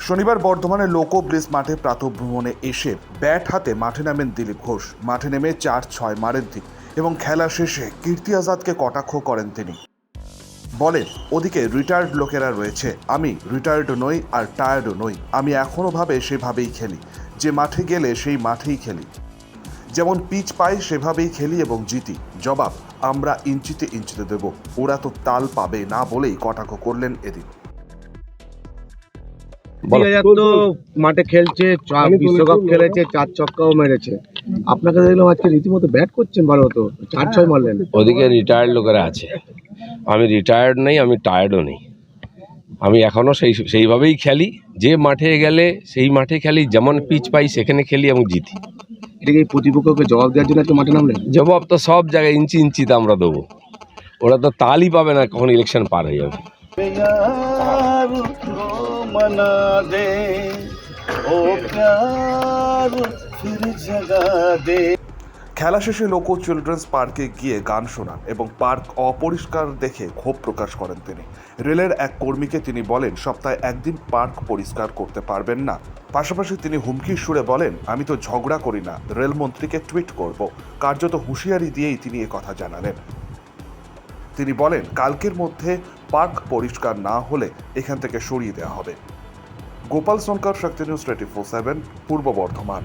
শনিবার বর্ধমানের লোকো ব্রিজ মাঠে প্রাতভ্রমণে এসে ব্যাট হাতে মাঠে নামেন দিলীপ ঘোষ। মাঠে নেমে চার ছয় মারেন তিনি এবং খেলা শেষে কীর্তি আজাদকে কটাক্ষ করেন তিনি। বলেন ওদিকে রিটায়ার্ড লোকেরা রয়েছে। আমি রিটায়ার্ড নই আর টায়ার্ডও নই। আমি এখনও ভাবে সেভাবেই খেলি। যে মাঠে গেলে সেই মাঠেই খেলি। যেমন পিচ পাই সেভাবেই খেলি এবং জিতি। জবাব আমরা ইঞ্চিতে ইঞ্চিতে দেব। ওরা তো তাল পাবে না বলেই কটাক্ষ করলেন এদিন। তো মাঠে খেলছে বিশ্বকাপ খেলেছে চার ছক্কাও মেরেছে। আপনাকে দেখলাম আজকে রীতিমতো ব্যাট করছেন ভালো তো চার ছয় মারলেন। ওদিকে রিটায়ার্ড লোকেরা আছে। আমি রিটায়ার্ড নেই আমি টায়ার্ডও নেই। আমি এখনও সেই সেইভাবেই খেলি। যে মাঠে গেলে সেই মাঠে খেলি যেমন পিচ পাই সেখানে খেলি এবং জিতি। এটাকে এই প্রতিপক্ষকে জবাব দেওয়ার জন্য আজকে মাঠে নামলেন জবাব তো সব জায়গায় ইঞ্চি ইঞ্চিতে আমরা দেবো ওরা তো তালই পাবে না কখন ইলেকশন পার হয়ে যাবে प्यार को मना दे ओ प्यार फिर जगा दे খেলা শেষে লোকো চিলড্রেন্স পার্কে গিয়ে গান শোনান এবং পার্ক অপরিষ্কার দেখে ক্ষোভ প্রকাশ করেন তিনি। রেলের এক কর্মীকে তিনি বলেন, সপ্তাহে একদিন পার্ক পরিষ্কার করতে পারবেন না। পাশাপাশি তিনি হুমকির সুরে বলেন, আমি তো ঝগড়া করি না, রেলমন্ত্রীকে টুইট করব। কার্যত হুঁশিয়ারি দিয়েই তিনি কথা জানালেন। তিনি বলেন, কালকের মধ্যে পার্ক পরিষ্কার না হলে এখান থেকে সরিয়ে দেওয়া হবে। Gopal Sonkar Shakti news twenty four seven Purba Bardhaman.